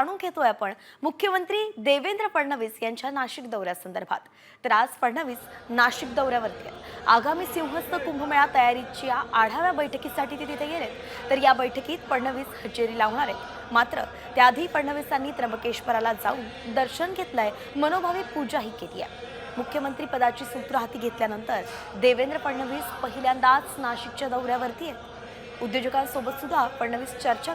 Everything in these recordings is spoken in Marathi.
जाणून घेतोय आपण मुख्यमंत्री देवेंद्र फडणवीस यांच्या नाशिक दौऱ्यासंदर्भात तर आज फडणवीस नाशिक दौऱ्यावरती आहेत. आगामी सिंहस्थ कुंभमेळा तयारीच्या आढाव्या बैठकीसाठी ते तिथे गेलेत. तर या बैठकीत फडणवीस हजेरी लावणार आहेत. मात्र त्याआधी फडणवीसांनी त्र्यंबकेश्वराला जाऊन दर्शन घेतलंय मनोभावी पूजाही केली आहे. मुख्यमंत्री पदाची सूत्र हाती घेतल्यानंतर देवेंद्र फडणवीस पहिल्यांदाच नाशिकच्या दौऱ्यावरती आहेत. उद्योजकांसोबत सुद्धा फडणवीस चर्चा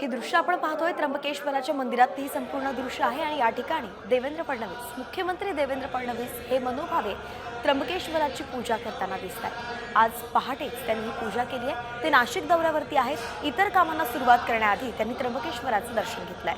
हे दृश्य आपण पाहतोय. त्र्यंबकेश्वराच्या मंदिरात ही संपूर्ण दृश्य आहे आणि या ठिकाणी देवेंद्र फडणवीस मुख्यमंत्री देवेंद्र फडणवीस हे मनोभावे त्र्यंबकेश्वराची पूजा करताना दिसत आहेत आज पहाटेच त्यांनी ही पूजा केली आहे. ते नाशिक दौऱ्यावरती आहेत. इतर कामांना सुरुवात करण्याआधी त्यांनी त्र्यंबकेश्वराचं दर्शन घेतलंय.